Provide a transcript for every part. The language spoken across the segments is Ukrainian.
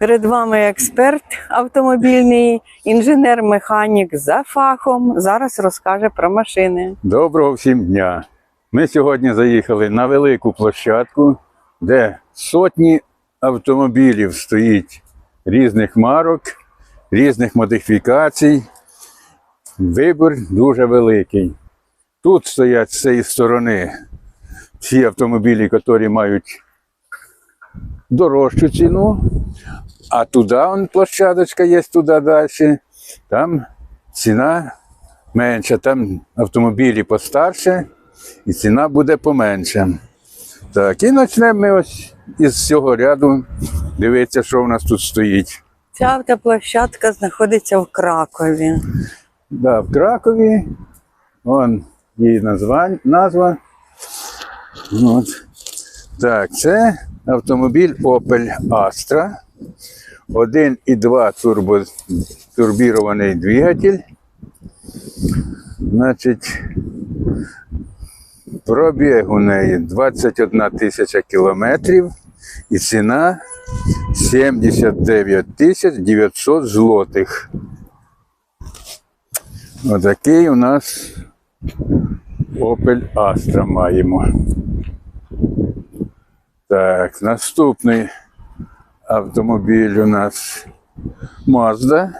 Перед вами експерт автомобільний, інженер-механік за фахом. Зараз розкаже про машини. Доброго всім дня. Ми сьогодні заїхали на велику площадку, де сотні автомобілів стоїть різних марок, різних модифікацій. Вибір дуже великий. Тут стоять з цієї сторони всі автомобілі, які мають дорожчу ціну, а туди он площадочка є туди далі. Там ціна менша, там автомобілі постарше, і ціна буде поменша. Так, і почнемо ми ось із цього ряду дивитися, що в нас тут стоїть. Ця автоплощадка знаходиться в Кракові. Да, в Кракові. Вон її назва. назва. От. Так, це автомобіль Opel Astra. 1,2 турбо, турбірований двигатель. Значить, пробіг у неї 21 тисяча кілометрів і ціна 79 тисяч 900 злотих. Отакий у нас Opel Astra маємо. Так, наступний автомобіль у нас Mazda.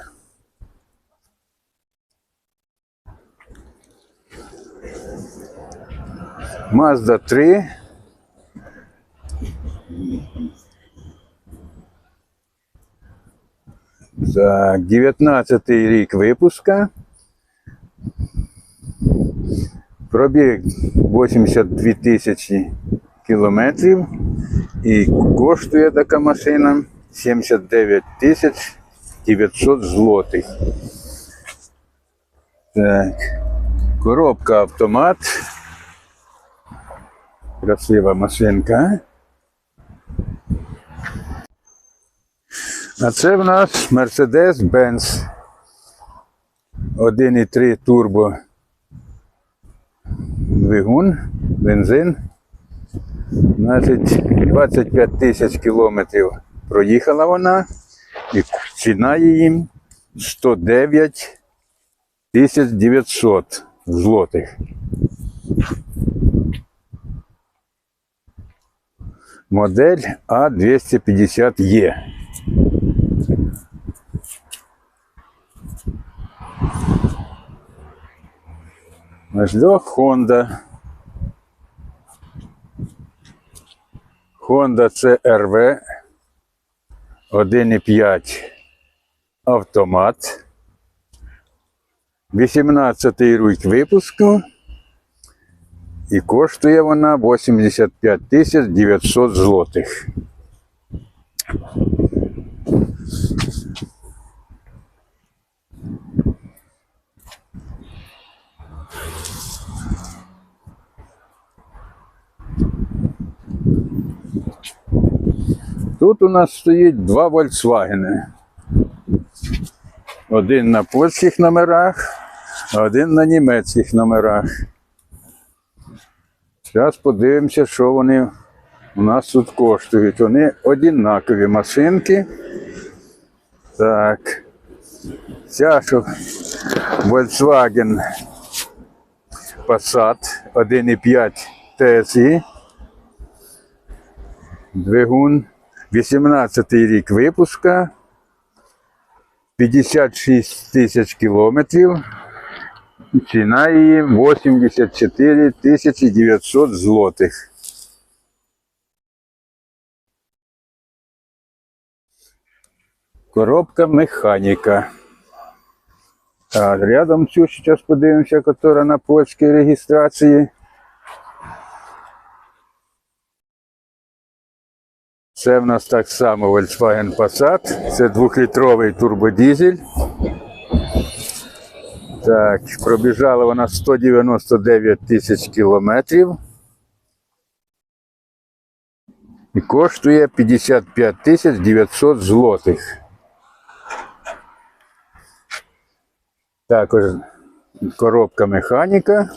Mazda 3. Так, 19 рік випуска. Пробіг 82 тисячі кілометрів і коштує така машина 79 тисяч 900 злотих. Так. Коробка автомат. Красива машинка. А це в нас Mercedes-Benz 1,3 турбо двигун, бензин. Значить, 25 тисяч кілометрів проїхала вона, і ціна її 109 тисяч 900 злотих. Модель А250Е. Ждет Honda. Honda CRV 1,5 автомат. 18 рік випуску. І коштує вона 85 тисяч 900 злотих. Тут у нас стоїть два Volkswagen. Один на польських номерах, один на німецьких номерах. Зараз подивимося, що вони у нас тут коштують. Вони однакові машинки. Так. Ця що Volkswagen Passat 1,5 TSI. Двигун 18 рік випуска. 56 тисяч кілометрів. Ціна її 84 тисячі 900 злотих. Коробка механіка. А рядом цю зараз подивимося, яка на польській реєстрації. Це в нас так само Volkswagen Passat. Це двохлітровий турбодізель. Так, пробіжала вона 199 тисяч кілометрів. І коштує 55 тисяч 900 злотих. Також коробка механіка.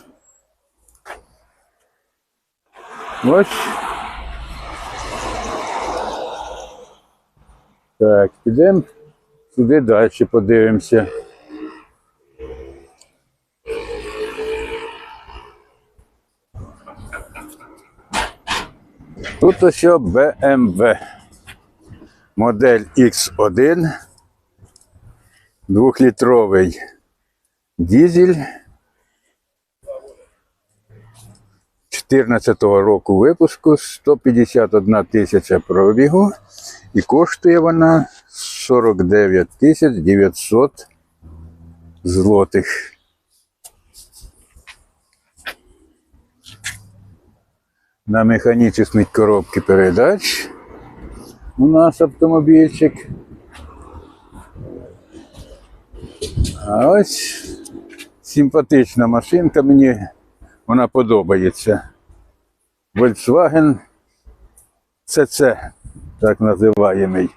Ось Так, підемо туди далі подивимося. Тут ось BMW. Модель X1. Двохлітровий дізель. 14-го року випуску 151 тисяча пробігу і коштує вона 49 тисяч 900 злотих. На механічній коробці передач у нас автомобільчик. А ось симпатична машинка, мені вона подобається. Volkswagen CC, так називаємий.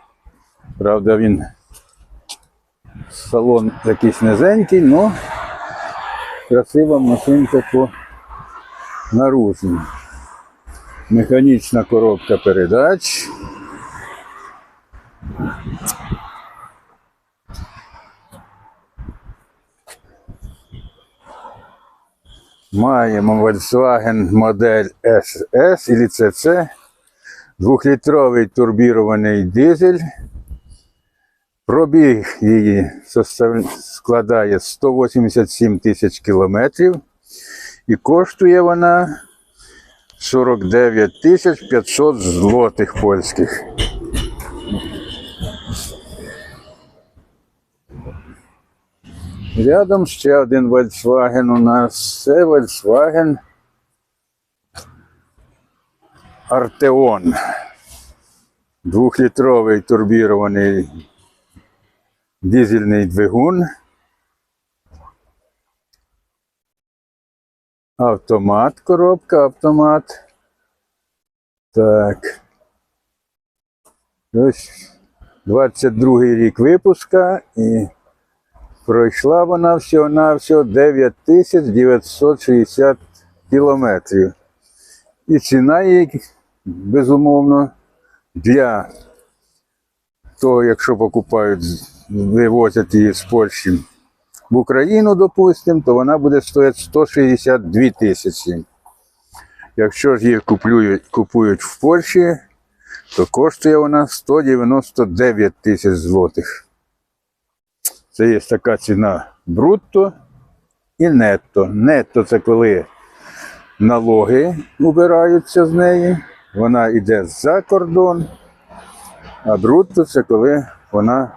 Правда, він салон якийсь низенький, але красива машинка по наружній. Механічна коробка передач. Маємо Volkswagen модель SS или CC. Двохлітровий турбірований дизель. Пробіг її складає 187 тисяч кілометрів. І коштує вона 49 тисяч 500 злотих польських. Рядом ще один Volkswagen у нас. Це Volkswagen Arteon. Двохлітровий турбірований дизельний двигун. Автомат, коробка, автомат. Так. Ось 22 рік випуска і пройшла вона всього-навсього 9960 кілометрів. І ціна її, безумовно, для того, якщо покупають, вивозять її з Польщі в Україну, допустимо, то вона буде стоїти 162 тисячі. Якщо ж її купують, купують в Польщі, то коштує вона 199 тисяч злотих. Це є така ціна брутто і нетто. Нетто це коли налоги убираються з неї, вона йде за кордон, а брутто це коли вона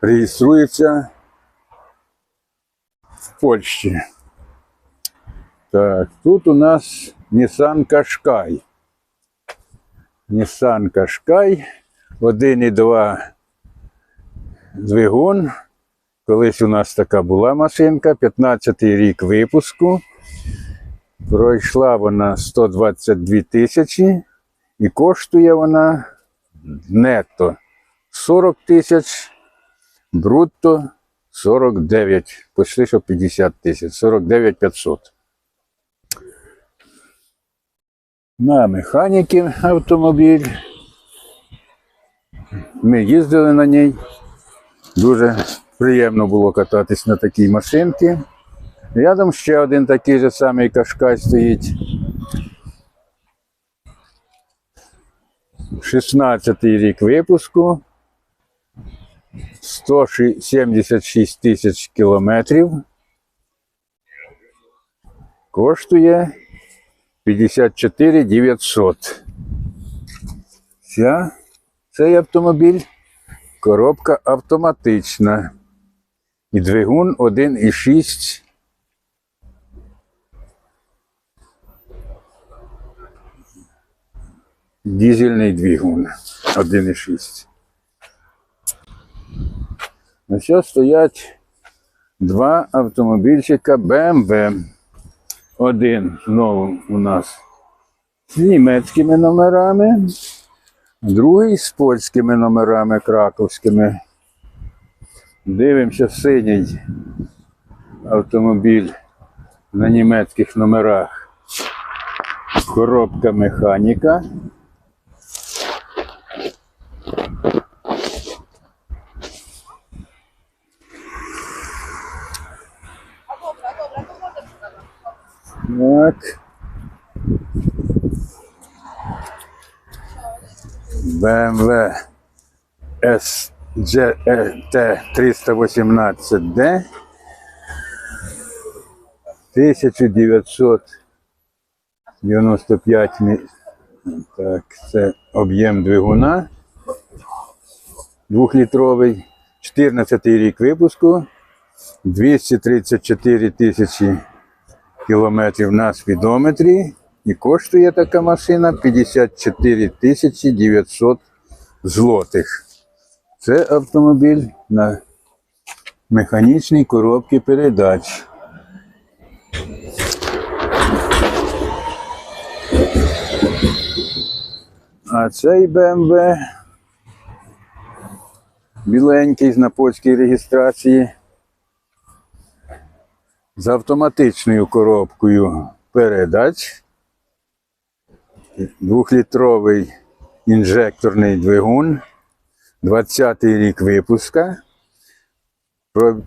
реєструється в Польщі. Так, тут у нас Nissan Qashqai. Nissan Qashqai 1,2 двигун. Колись у нас така була машинка, 15-й рік випуску. Пройшла вона 122 тисячі і коштує вона нетто 40 тисяч, брутто 49, почти що 50 тисяч, 49 500. На механіки автомобіль. Ми їздили на ній. Дуже приємно було кататись на такій машинці. Рядом ще один такий же самий кашкай стоїть. 16-й рік випуску. 176 тисяч кілометрів. Коштує 54 900. Ця, цей автомобіль коробка автоматична. І двигун 1,6. Дізельний двигун 1,6. На що стоять два автомобільчика BMW. Один знову у нас з німецькими номерами, другий з польськими номерами краковськими. Дивимося синій автомобіль на німецьких номерах. Коробка механіка. Так. BMW S 318D 1995. Так, це об'єм двигуна. Двохлітровий, 14 рік випуску, 234 тисячі кілометрів на спідометрі. І коштує така машина 54 тисячі 900 злотих. Це автомобіль на механічній коробці передач. А цей BMW біленький на польській реєстрації з автоматичною коробкою передач. Двохлітровий інжекторний двигун, 20-й рік випуска. Про-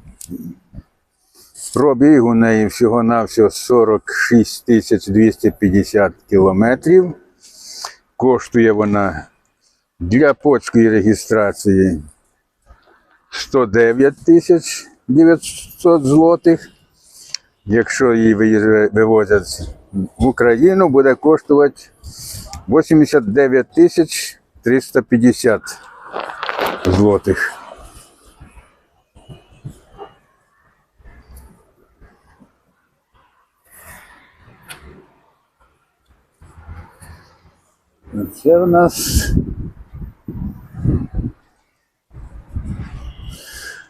Пробіг у неї всього-навсього 46 тисяч 250 кілометрів. Коштує вона для польської реєстрації 109 тисяч 900 злотих. Якщо її вивозять в Україну, буде коштувати 89 тисяч 350 злотих. Це у нас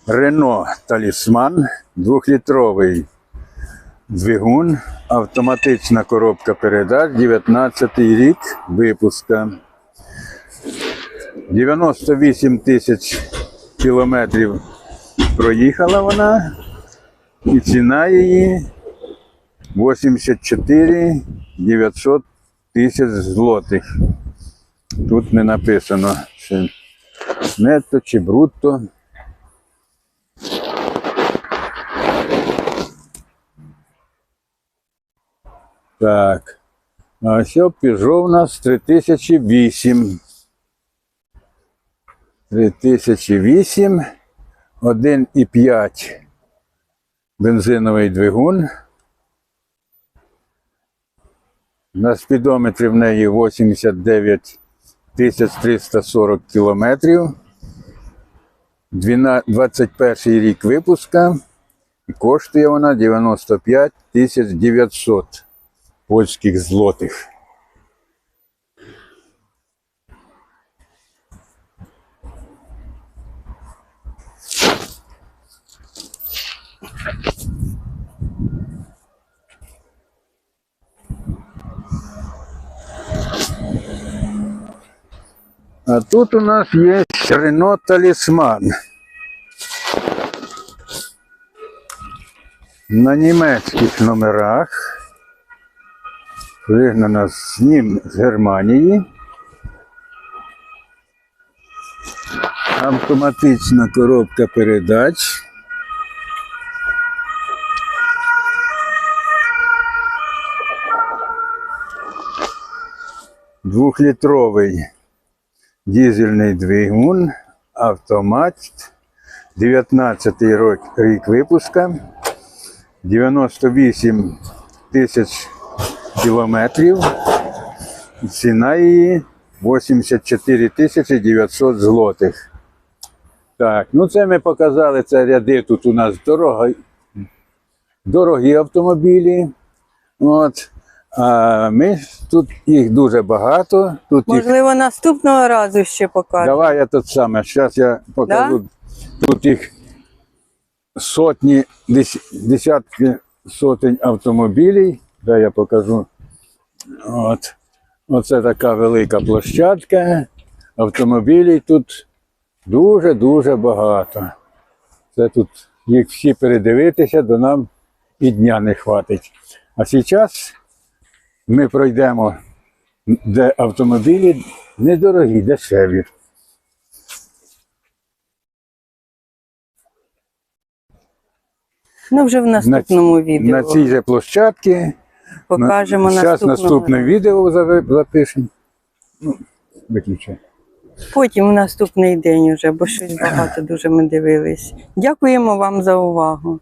Рено Талісман, двохлітровий двигун, автоматична коробка передач, 19 рік випуска. 98 тисяч кілометрів проїхала вона, і ціна її 84 900 тисяч злотих. Тут не написано, чи нетто чи брутто. Так. А ось Peugeot у нас 3008. 3008. 1,5 бензиновий двигун. На спідометрі в неї 89 340 кілометрів. 12 21 рік випуска. І коштує вона 95 900 польських злотих. А тут у нас є Renault Талісман. На німецьких номерах. Вигнана з ним з Германії. Автоматична коробка передач. Двохлітровий дізельний двигун, автомат, 19 рік, рік випуска, 98 тисяч кілометрів. Ціна її 84 тисячі 900 злотих. Так, ну це ми показали, це ряди тут у нас дорогі, дорогі автомобілі. От. А ми тут їх дуже багато. Тут їх Можливо, наступного разу ще покажемо. Давай я тут саме. Зараз я покажу. Тут їх сотні, десятки сотень автомобілів. Дай я покажу. От. Оце така велика площадка. Автомобілів тут дуже-дуже багато. Це тут їх всі передивитися, до нам і дня не хватить. А зараз ми пройдемо, де автомобілі недорогі, дешеві. Ну, вже в наступному відео. На цій же площадці покажемо Зараз наступного. наступне відео запишемо. Ну, виключай. Потім в наступний день уже, бо щось багато дуже ми дивились. Дякуємо вам за увагу.